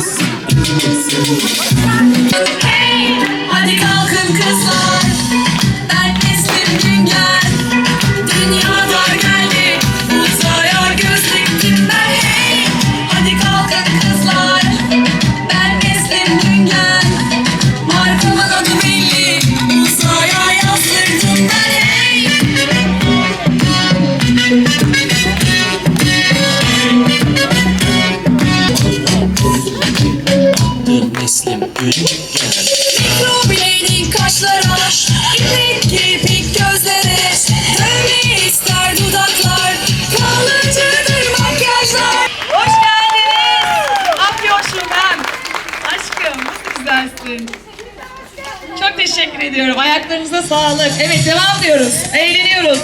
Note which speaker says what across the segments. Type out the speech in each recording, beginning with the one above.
Speaker 1: Yes, yes, yes. benim neslim gülüm gel Mikro bileğinin kaşlara İpek kirpik gözlere. Dövme ister dudaklar Kalıcıdır makyajlar.
Speaker 2: Hoş geldiniz. Afyoşum ben. Aşkım nasıl güzelsin? Çok teşekkür ediyorum. Ayaklarınıza sağlık. Evet devam diyoruz. Eğleniyoruz.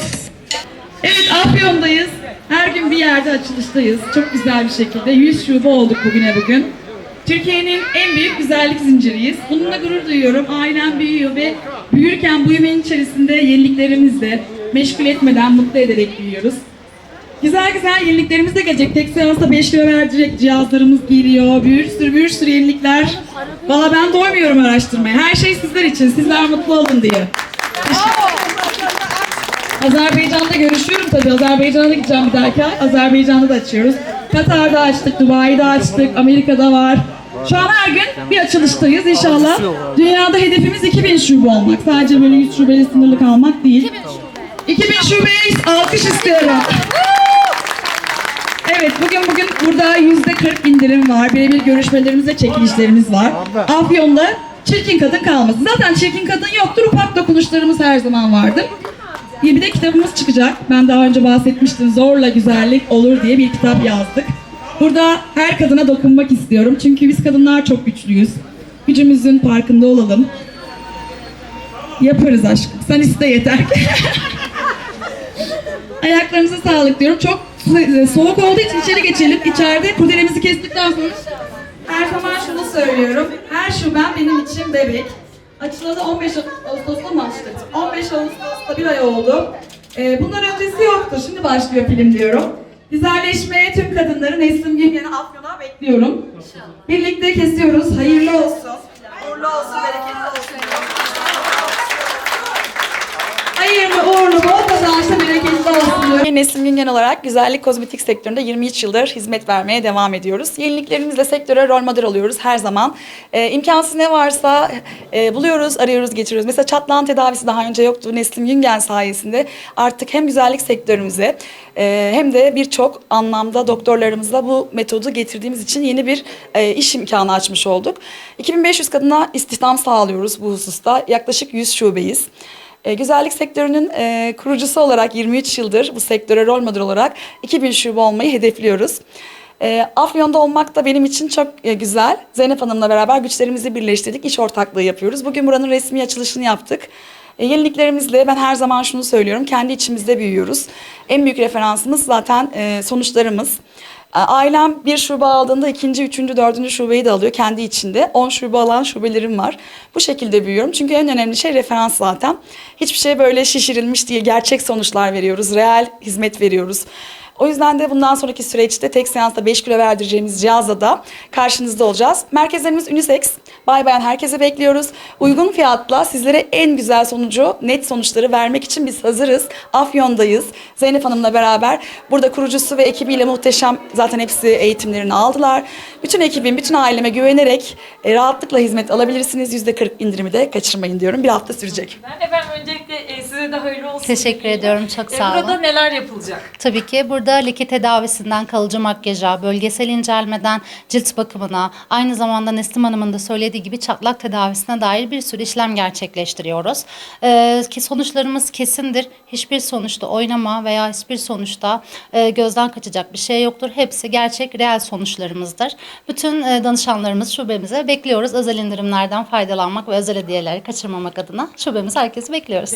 Speaker 2: Evet Afyon'dayız her gün bir yerde açılıştayız. Çok güzel bir şekilde. 100 şube olduk bugüne bugün. Türkiye'nin en büyük güzellik zinciriyiz. Bununla gurur duyuyorum. Ailem büyüyor ve büyürken bu yemeğin içerisinde yeniliklerimizle meşgul etmeden mutlu ederek büyüyoruz. Güzel güzel yeniliklerimiz de gelecek. Tek seansta 5 kilo verecek cihazlarımız geliyor. Bir sürü bir sürü yenilikler. Valla ben doymuyorum araştırmaya. Her şey sizler için. Sizler mutlu olun diye. Azerbaycan'da görüşüyorum tabii. Azerbaycan'a gideceğim bir dahaki ay. Azerbaycan'da da açıyoruz. Katar'da açtık, Dubai'de açtık, Amerika'da var. Şu an her gün bir açılıştayız inşallah. Dünyada hedefimiz 2000 şube olmak. Sadece böyle 100 şubeyle sınırlı kalmak değil. 2000 şubeye alkış istiyorum. Evet bugün bugün burada yüzde 40 indirim var. Birebir görüşmelerimiz ve çekilişlerimiz var. Afyon'da çirkin kadın kalmasın. Zaten çirkin kadın yoktur. Ufak dokunuşlarımız her zaman vardır. Bir de kitabımız çıkacak. Ben daha önce bahsetmiştim. Zorla güzellik olur diye bir kitap yazdık. Burada her kadına dokunmak istiyorum. Çünkü biz kadınlar çok güçlüyüz. Gücümüzün farkında olalım. Yaparız aşkım. Sen iste yeter ki. Ayaklarınıza sağlık diyorum. Çok so- soğuk olduğu için içeri geçelim. İçeride kurdelemizi kestikten sonra her zaman şunu söylüyorum. Her şubem benim için bebek. Açılalı 15 Ağustos'ta mı açtık? 15 Ağustos'ta bir ay oldu. Ee, bundan öncesi yoktu. Şimdi başlıyor film diyorum. Güzelleşmeye tüm kadınları Neslim Gülgen'i Afyon'a bekliyorum. Birlikte kesiyoruz. Hayırlı olsun. Uğurlu olsun, bereketli olsun. Hayırlı, uğurlu, bol kazançlı, bereketli olsun diyorum.
Speaker 3: Neslim Güngen olarak güzellik kozmetik sektöründe 23 yıldır hizmet vermeye devam ediyoruz. Yeniliklerimizle sektöre rol model oluyoruz her zaman. Ee, imkansız ne varsa e, buluyoruz, arıyoruz, getiriyoruz. Mesela çatlağın tedavisi daha önce yoktu. Neslim Güngen sayesinde artık hem güzellik sektörümüze e, hem de birçok anlamda doktorlarımızla bu metodu getirdiğimiz için yeni bir e, iş imkanı açmış olduk. 2500 kadına istihdam sağlıyoruz bu hususta. Yaklaşık 100 şubeyiz. E, güzellik sektörünün e, kurucusu olarak 23 yıldır bu sektöre rol model olarak 2000 şube olmayı hedefliyoruz. E, Afyon'da olmak da benim için çok e, güzel. Zeynep Hanım'la beraber güçlerimizi birleştirdik, iş ortaklığı yapıyoruz. Bugün buranın resmi açılışını yaptık. E, yeniliklerimizle ben her zaman şunu söylüyorum, kendi içimizde büyüyoruz. En büyük referansımız zaten e, sonuçlarımız. E, Ailem bir şube aldığında ikinci, üçüncü, dördüncü şubeyi de alıyor kendi içinde. On şube alan şubelerim var. Bu şekilde büyüyorum. Çünkü en önemli şey referans zaten. Hiçbir şey böyle şişirilmiş değil. Gerçek sonuçlar veriyoruz. Real hizmet veriyoruz. O yüzden de bundan sonraki süreçte tek seansta 5 kilo verdireceğimiz cihazla da karşınızda olacağız. Merkezlerimiz unisex. Bay bayan herkese bekliyoruz. Uygun fiyatla sizlere en güzel sonucu, net sonuçları vermek için biz hazırız. Afyon'dayız. Zeynep Hanım'la beraber burada kurucusu ve ekibiyle muhteşem zaten hepsi eğitimlerini aldılar. Bütün ekibin, bütün aileme güvenerek e, rahatlıkla hizmet alabilirsiniz. %40 indirimi de kaçırmayın diyorum. Bir hafta sürecek.
Speaker 2: Ben efendim öncelikle size de hayırlı olsun.
Speaker 4: Teşekkür ediyorum, çok sağ olun.
Speaker 2: Burada neler yapılacak?
Speaker 4: Tabii ki burada leke tedavisinden kalıcı makyaja, bölgesel incelmeden cilt bakımına, aynı zamanda Neslim Hanım'ın da söylediği gibi çatlak tedavisine dair bir sürü işlem gerçekleştiriyoruz. Ee, ki sonuçlarımız kesindir. Hiçbir sonuçta oynama veya hiçbir sonuçta e, gözden kaçacak bir şey yoktur. Hepsi gerçek, reel sonuçlarımızdır. Bütün e, danışanlarımız şubemize bekliyoruz. Özel indirimlerden faydalanmak ve özel hediyeleri kaçırmamak adına şubemiz herkesi bekliyoruz.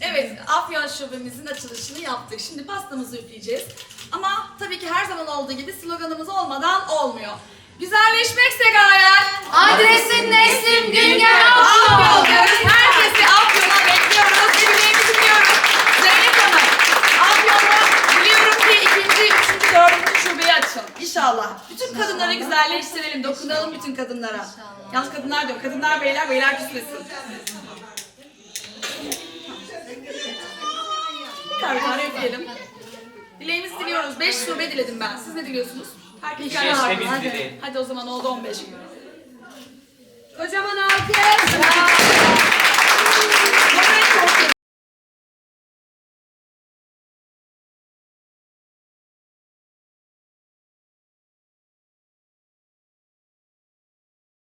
Speaker 3: Evet, Afyon şubemizin açılışını yaptık. Şimdi pastamızı üfleyeceğiz. Ama tabii ki her zaman olduğu gibi sloganımız olmadan olmuyor. Güzelleşmekse gayet
Speaker 5: Adresin Neslim Güngör
Speaker 3: Afyon diyoruz. Herkesi Afyon'a bekliyoruz. Birbirimizi dinliyoruz. Zeynep Hanım, Afyon'da biliyorum ki ikinci, üçüncü, dördüncü şubeyi açın. İnşallah. Bütün kadınları güzelleştirelim, dokunalım bütün kadınlara. Yalnız kadınlar diyorum, kadınlar beyler, beyler küsmesin. Tane üfleyelim. Dileğimizi diliyoruz. 5 şube diledim ben. Siz ne diliyorsunuz? Herkes kendi hakkında. Hadi. Hadi o zaman oldu 15 gün.
Speaker 5: Kocaman alkış.